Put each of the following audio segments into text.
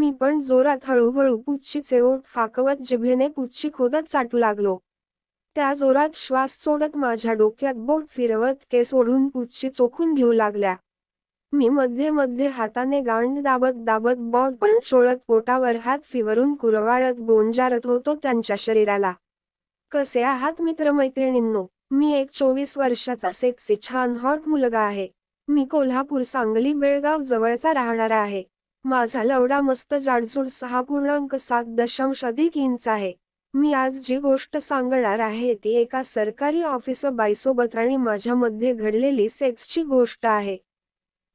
मी पण जोरात हळूहळू पुच्छीचे ओठ फाकवत जिभेने पुच्छी खोदत चाटू लागलो. त्या जोरात श्वास सोडत माझ्या डोक्यात बोट फिरवत केस ओढून पुच्छी चोखून घेऊ लागल्या. मी मध्ये मध्ये हाताने गांड दाबत दाबत बॉट पण चोळत पोटावर हात फिवरून कुरवाळत गोंजारत होतो त्यांच्या शरीराला. कसे आहात मित्रमैत्रिणींनो? मी एक चोवीस वर्षाचा सेक्सी छान हॉट मुलगा आहे. मी कोल्हापूर सांगली बेळगाव जवळचा राहणारा आहे. माझा लवडा मस्त जाडजूड सहा पूर्णांक सात दशांश अधिक इंच आहे. मी आज जी गोष्ट सांगणार आहे ती एका सरकारी ऑफिसर बाईसोबत आणि माझ्यामध्ये घडलेली सेक्सची गोष्ट आहे.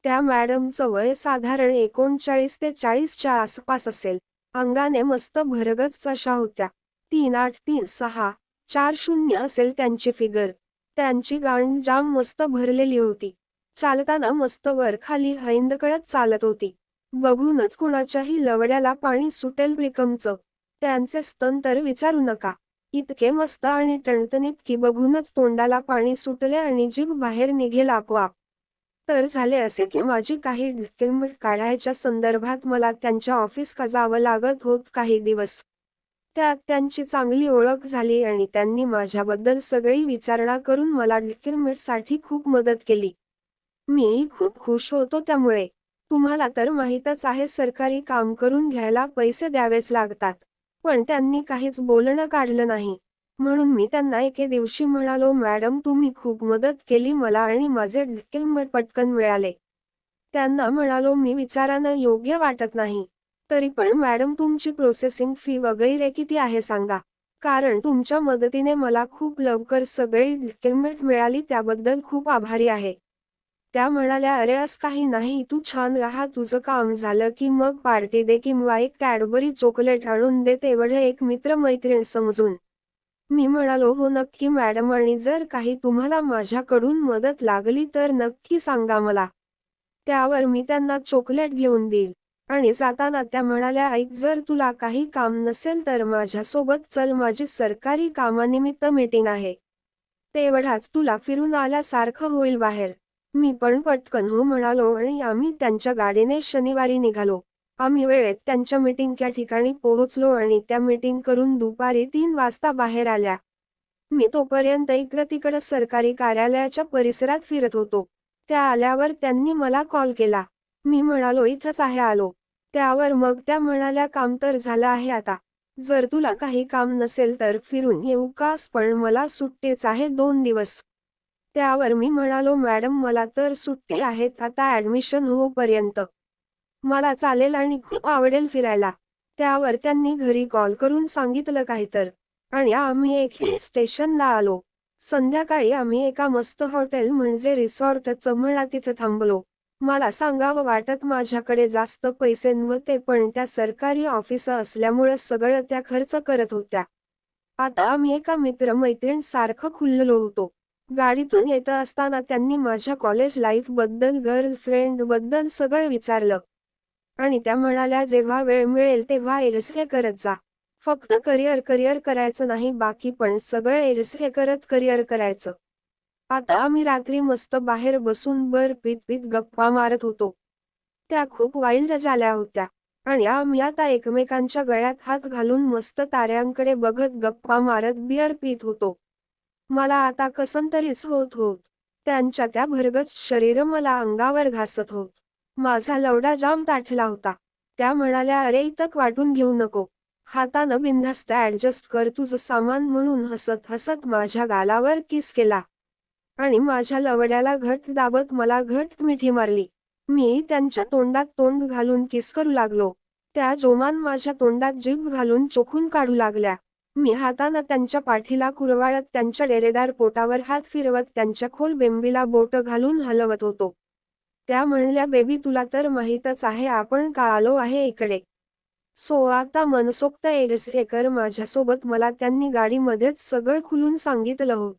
त्या मॅडमचं वय साधारण एकोणचाळीस ते चाळीसच्या आसपास असेल. अंगाने मस्त भरगच अशा होत्या. तीन आठ तीन सहा चार शून्य असेल त्यांची फिगर. त्यांची गांड जाम मस्त भरलेली होती. चालताना मस्त वर खाली हैंदकळत चालत होती. बघूनच कुणाच्याही लवड्याला पाणी सुटेल रिकमचं त्यांचे स्तन तर विचारू नका. इतके मस्त आणि टणटणीत की बघूनच तोंडाला पाणी सुटले आणि जीभ बाहेर निघेल आपोआप. तर झाले असे की माझी काही डॉक्युमेंट काढायच्या संदर्भात मला त्यांच्या ऑफिस का जावं लागत होत काही दिवस. त्यात त्यांची चांगली ओळख झाली आणि त्यांनी माझ्याबद्दल सगळी विचारणा करून मला साठी खूप मदत केली. मी खूप खुश होतो त्यामुळे. तुम्हाला तर माहीतच आहे सरकारी काम करून घ्यायला पैसे द्यावेच लागतात. पण त्यांनी काहीच बोलणं काढलं नाही. म्हणून मी त्यांना एके दिवशी म्हणालो मॅडम तुम्ही खूप मदत केली मला आणि माझे डॉक्युमेंट पटकन मिळाले. त्यांना म्हणालो मी विचारानं योग्य वाटत नाही. तरी पण मॅडम तुमची प्रोसेसिंग फी वगैरे किती आहे सांगा. कारण तुमच्या मदतीने मला खूप लवकर सगळी डॉक्युमेंट मिळाली त्याबद्दल खूप आभारी आहे. त्या म्हणाल्या अरे अस काही नाही तू छान राहा तुझं काम झालं की मग पार्टी दे किंवा एक कॅडबरी चॉकलेट आणून दे तेवढे एक मित्र मैत्रीण समजून. मी म्हणालो हो नक्की मॅडम आणि जर काही तुम्हाला माझ्याकडून मदत लागली तर नक्की सांगा मला. त्यावर मी त्यांना चॉकलेट घेऊन देईल. आणि जाताना त्या म्हणाल्या ऐक जर तुला काही काम नसेल तर माझ्यासोबत चल माझी सरकारी कामानिमित्त मीटिंग आहे. तेवढाच तुला फिरून आल्यासारखं होईल बाहेर. मी पण पटकन हो म्हणालो आणि आम्ही त्यांच्या गाडीने शनिवारी निघालो. आम्ही वेळेत त्यांच्या मीटिंगच्या ठिकाणी पोहोचलो आणि त्या मीटिंग करून दुपारी तीन वाजता बाहेर आल्या. मी तोपर्यंत इकडं तिकडं सरकारी कार्यालयाच्या परिसरात फिरत होतो. त्या आल्यावर त्यांनी मला कॉल केला. मी म्हणालो इथंच आहे आलो. त्यावर मग त्या म्हणाल्या काम तर झालं आहे आता. जर तुला काही काम नसेल तर फिरून येऊ कास पण मला सुट्टेच आहे दोन दिवस. त्यावर मी म्हणालो मॅडम मला तर सुट्टी आहेत आता ऍडमिशन होईपर्यंत मला चालेल आणि खूप आवडेल फिरायला. त्यावर त्यांनी घरी कॉल करून सांगितलं काही तर आणि आम्ही एक हिल स्टेशनला आलो. संध्याकाळी आम्ही एका मस्त हॉटेल म्हणजे रिसॉर्ट म्हणा तिथं थांबलो. मला सांगावं वाटत माझ्याकडे जास्त पैसे नव्हते पण त्या सरकारी ऑफिस असल्यामुळे सगळं त्या खर्च करत होत्या. आता आम्ही एका मित्र मैत्रीण सारखं खुल्ललो होतो. गाडीतून येत असताना त्यांनी माझ्या कॉलेज लाईफबद्दल गर्लफ्रेंडबद्दल सगळं विचारलं. आणि त्या म्हणाल्या जेव्हा वेळ मिळेल तेव्हा एलसरे करत जा. फक्त करिअर करिअर करायचं नाही बाकी पण सगळं एलसरे करत करिअर करायचं. आता आम्ही रात्री मस्त बाहेर बसून बर पीत पीत गप्पा मारत होतो. त्या खूप वाईल्ड झाल्या होत्या. आणि आम्ही आता एकमेकांच्या गळ्यात हात घालून मस्त ताऱ्यांकडे बघत गप्पा मारत बिअर पित होतो. मला आता कसंतरीच होत होत. त्यांच्या त्या भरगच शरीर मला अंगावर घासत होत. माझा लवडा जाम ताठला होता. त्या म्हणाल्या अरे इतक वाटून घेऊ नको. हातानं बिनधस्त ऍडजस्ट कर. तुझं सामान म्हणून हसत हसत माझ्या गालावर किस केला. आणि माझ्या लवड्याला घट दाबत मला घट मिठी मारली. मी त्यांच्या तोंडात तोंड घालून किस करू लागलो. त्या जोमान माझ्या तोंडात जीभ घालून चोखून काढू लागल्या. मी हातानं त्यांच्या पाठीला कुरवाळत त्यांच्या डेरेदार पोटावर हात फिरवत त्यांच्या खोल बेंबीला बोट घालून हलवत होतो. त्या म्हणल्या बेबी तुला तर माहीतच आहे आपण का आलो आहे इकडे? सो आता मनसोक्त एकर माझ्यासोबत मला त्यांनी गाडीमध्येच सगळं खुलून सांगितलं होत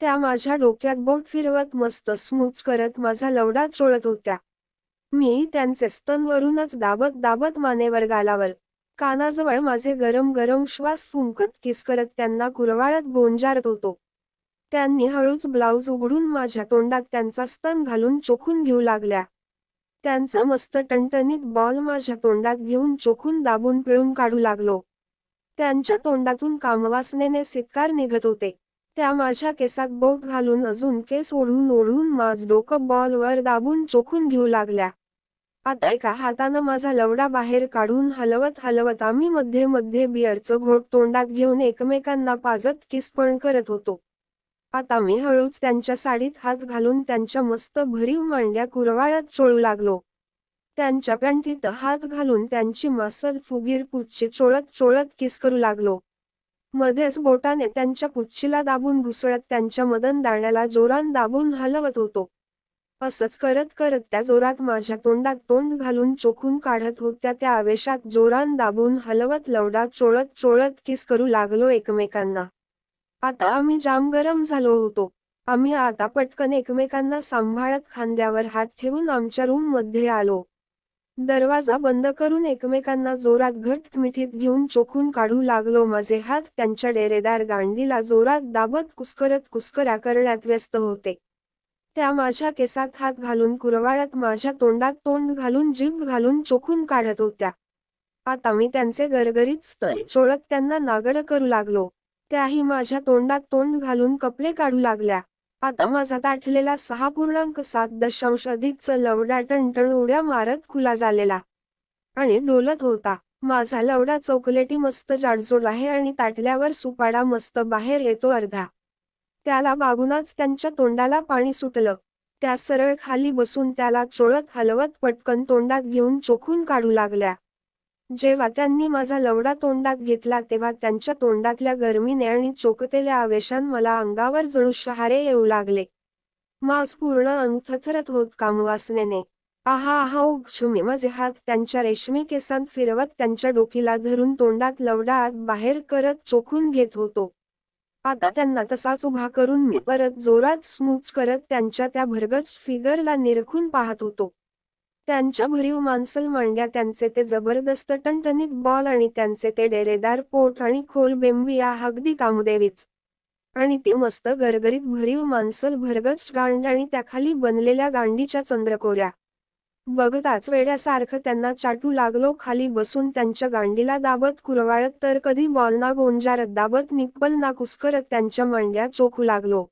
त्या माझ्या डोक्यात बोट फिरवत मस्त स्मूच करत माझा लवडा चोळत होत्या. मी त्यांचे स्तनवरूनच दाबत दाबत मानेवर गालावर कानाजवळ माझे गरम गरम श्वास फुंकत किस करत त्यांना कुरवाळत गोंजारत होतो. त्यांनी हळूच ब्लाऊज उघडून माझ्या तोंडात त्यांचा स्तन घालून चोखून घेऊ लागल्या. त्यांचा मस्त टणटणीत बॉल माझ्या तोंडात घेऊन चोखून दाबून पिळून काढू लागलो. त्यांच्या तोंडातून कामवासनेने सितकार निघत होते. त्या माझ्या केसात बोट घालून अजून केस ओढून ओढून माझ डोकं बॉलवर दाबून चोखून घेऊ लागल्या. आता एका हातानं माझा लवडा बाहेर काढून हलवत हलवत आम्ही मध्ये मध्ये बिअरचं घोट तोंडात घेऊन एकमेकांना पाजत किसपण करत होतो. आता मी हळूच त्यांच्या साडीत हात घालून त्यांच्या मस्त भरीव मांड्या कुरवाळ्यात चोळू लागलो. त्यांच्या पॅन्टीत हात घालून त्यांची मासल फुगीर पुच्छी चोळत चोळत किस करू लागलो. मध्येच बोटाने त्यांच्या पुच्छीला दाबून घुसळत त्यांच्या मदन दाण्याला जोरान दाबून हलवत होतो. असंच करत करत त्या जोरात माझ्या तोंडात तोंड घालून चोखून काढत होत्या. त्या आवेशात जोरान दाबून हलवत लवडा चोळत चोळत किस करू लागलो एकमेकांना. आता आम्ही जाम गरम झालो होतो. आम्ही आता पटकन एकमेकांना सांभाळत खांद्यावर हात ठेवून आमच्या रूममध्ये आलो. दरवाजा बंद करून एकमेकांना जोरात घट मिठीत घेऊन चोखून काढू लागलो. माझे हात त्यांच्या डेरेदार गांडीला जोरात दाबत कुस्करत कुस्कऱ्या करण्यात व्यस्त होते. त्या माझ्या केसात हात घालून कुरवाळ्यात माझ्या तोंडात तोंड घालून जीभ घालून चोखून काढत होत्या. आता मी त्यांचे गरगरीत स्तर चोळत त्यांना नागड करू लागलो. त्याही माझ्या तोंडात तोंड घालून कपडे काढू लागल्या. आता माझा ताठलेला सहा पूर्णांक सात दशांश अधिकच लवडा टणटण उड्या मारत खुला झालेला. आणि डोलत होता. माझा लवडा चौकलेटी मस्त जाडजोड आहे आणि ताटल्यावर सुपाडा मस्त बाहेर येतो अर्धा. त्याला मागूनच त्यांच्या तोंडाला पाणी सुटलं. त्या सरळ खाली बसून त्याला चोळत हलवत पटकन तोंडात घेऊन चोखून काढू लागल्या. जेव्हा त्यांनी माझा लवडा तोंडात घेतला तेव्हा त्यांच्या तोंडातल्या गरमीने आणि चोकतेल्या आवेशान मला अंगावर जणू शहारे येऊ लागले. मास पूर्ण अंग होत कामवासनेने. आहा आहा क्षमी माझे हात त्यांच्या रेशमी केसांत फिरवत त्यांच्या डोकीला धरून तोंडात लवडा बाहेर करत चोखून घेत होतो. आता त्यांना तसाच उभा करून मी परत जोरात स्मूच करत त्यांच्या त्या भरगच फिगरला निरखून पाहत होतो. त्यांच्या भरीव मांसल मांड्या त्यांचे ते जबरदस्त टणटणीत बॉल आणि त्यांचे ते डेरेदार पोट आणि खोल बेंबी या अगदी कामदेवीच. आणि ती मस्त गरगरीत भरीव मांसल भरगच गांड आणि त्याखाली बनलेल्या गांडीच्या चंद्रकोऱ्या. बघताच वेड्यासारखं त्यांना चाटू लागलो खाली बसून त्यांच्या गांडीला दाबत कुरवाळत तर कधी बॉलना गोंजारत दाबत निप्पल ना कुस्करत त्यांच्या मांड्या चोखू लागलो.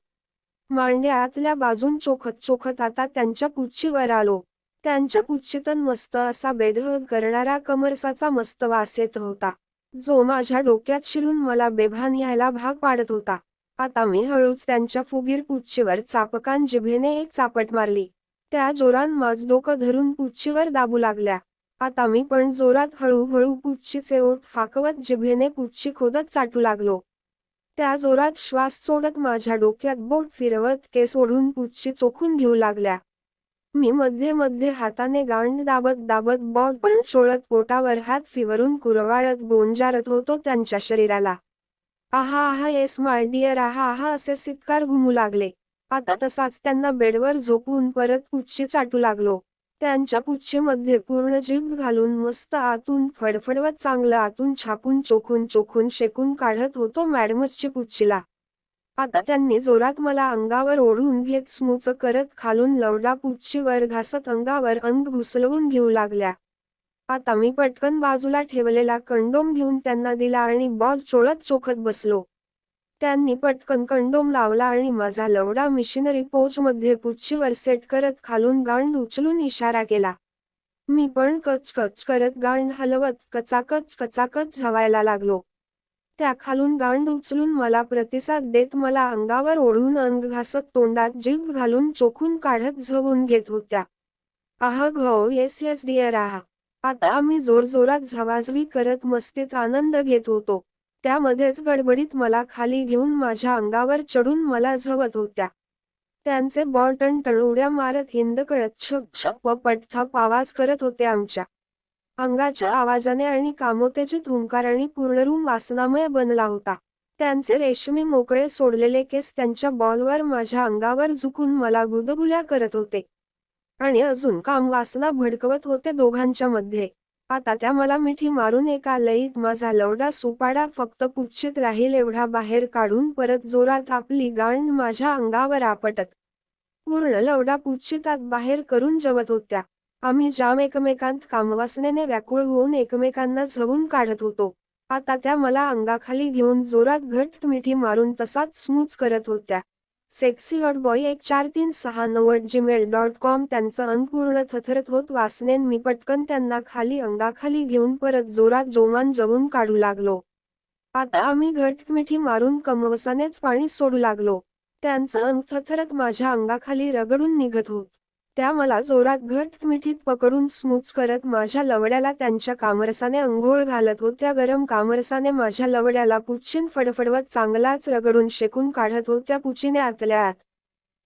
मांड्या आतल्या बाजून चोखत चोखत आता त्यांच्या पुच्छीवर आलो. त्यांच्या पुच्छीतन मस्त असा बेध करणारा कमरसाचा मस्त वास येत होता. जो माझ्या डोक्यात शिरून मला बेभान यायला भाग पाडत होता. आता मी हळूच त्यांच्या फुगीर पुच्छीवर चापकान जिभेने एक चापट मारली. त्या जोरान डोकं धरून पुच्छीवर दाबू लागल्या. आता मी पण जोरात हळूहळू पुच्छीचे ओठ फाकवत जिभेने पुच्छी खोदत चाटू लागलो. त्या जोरात श्वास सोडत माझ्या डोक्यात बोट फिरवत केस ओढून पुच्छी चोखून घेऊ लागल्या. मी मध्ये मध्ये हाताने गांड दाबत दाबत बॉट पण चोळत पोटावर हात फिवरून कुरवाळत गोंजारत होतो त्यांच्या शरीराला. आहा आहा येस माय डिअर आहा आहा असे सितकार घुमू लागले. आता तसाच त्यांना बेडवर झोपून परत पुच्छी चाटू लागलो. त्यांच्या पुच्छीमध्ये पूर्ण जीभ घालून मस्त आतून फडफडवत चांगलं आतून छापून चोखून चोखून शेकून काढत होतो मॅडमसची पुच्छीला आता त्यांनी जोरात मला अंगावर ओढून घेत स्मूच करत खालून लवडा पुच्छीवर घासत अंगावर अंग घुसलवून घेऊ लागल्या. आता मी पटकन बाजूला ठेवलेला कंडोम घेऊन त्यांना दिला आणि बॉल चोळत चोखत बसलो. त्यांनी पटकन कंडोम लावला आणि माझा लवडा मिशनरी पोच मध्ये पुच्छीवर सेट करत खालून गांड उचलून इशारा केला. मी पण कचकच करत गांड हलवत कचाकच कचाकच झवायला लागलो. त्या खालून गांड उचलून मला प्रतिसाद देत मला अंगावर ओढून अंग घासत तोंडात जीभ घालून चोखून काढत झवून घेत होत्या. आह घो येस येस डिअर आहा. आता आम्ही जोरजोरात झवाझवी करत मस्तीत आनंद घेत होतो. त्यामध्येच गडबडीत मला खाली घेऊन माझ्या अंगावर चढून मला झवत होत्या. त्यांचे बॉटन टणउड्या मारत हिंदकळत छप छप व पटथप आवाज करत होते आमच्या. अंगाच्या आवाजाने आणि कामोत्याचे थुंकार आणि पूर्णरूम वासनामय बनला होता. त्यांचे रेशमी मोकळे सोडलेले केस त्यांच्या बॉलवर माझ्या अंगावर झुकून मला गुदगुल्या करत होते. आणि अजून काम वासना भडकवत होते दोघांच्या मध्ये. आता त्या मला मिठी मारून एका लईत माझा लवडा सुपाडा फक्त पुच्छित राहील एवढा बाहेर काढून परत जोरात आपली गांड माझ्या अंगावर आपटत. पूर्ण लवडा पुच्छितात बाहेर करून जवत होत्या. आम्ही जाम एकमेकांत कामवासनेने व्याकुळ होऊन एकमेकांना झवून काढत होतो. आता त्या मला अंगाखाली घेऊन जोरात घट्ट मिठी मारून तसाच स्मूच करत होत्या. सेक्सी हॉट बॉय एक चार तीन सहा नव्वद जीमेल डॉट कॉम त्यांचं अनपूर्ण थथरत होत वासनेन मी पटकन त्यांना खाली अंगाखाली घेऊन परत जोरात जोमान जवून काढू लागलो. आता आम्ही घटमिठी मिठी मारून कमवसानेच पाणी सोडू लागलो. त्यांचं अंग थथरत माझ्या अंगाखाली रगडून निघत होत. त्या मला जोरात घट मिठीत पकडून स्मूच करत माझ्या लवड्याला त्यांच्या कामरसाने अंघोळ घालत होत्या. गरम कामरसाने माझ्या लवड्याला पुच्छीन फडफडवत चांगलाच रगडून शेकून काढत होत्या पुचीने आतल्या आत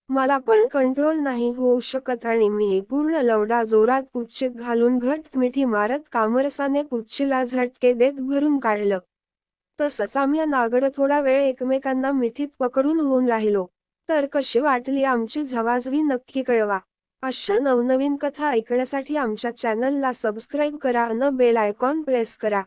मला पण कंट्रोल नाही होऊ शकत आणि मी पूर्ण लवडा जोरात पुच्छीत घालून घट मिठी मारत कामरसाने पुच्छीला झटके देत भरून काढलं. तसंच आम्ही नागड थोडा वेळ एकमेकांना मिठीत पकडून होऊन राहिलो. तर कशी वाटली आमची झवाजवी नक्की कळवा. अशा नवनवीन कथा ऐकण्यासाठी आमच्या चॅनलला सबस्क्राईब करा अन बेल आयकॉन प्रेस करा.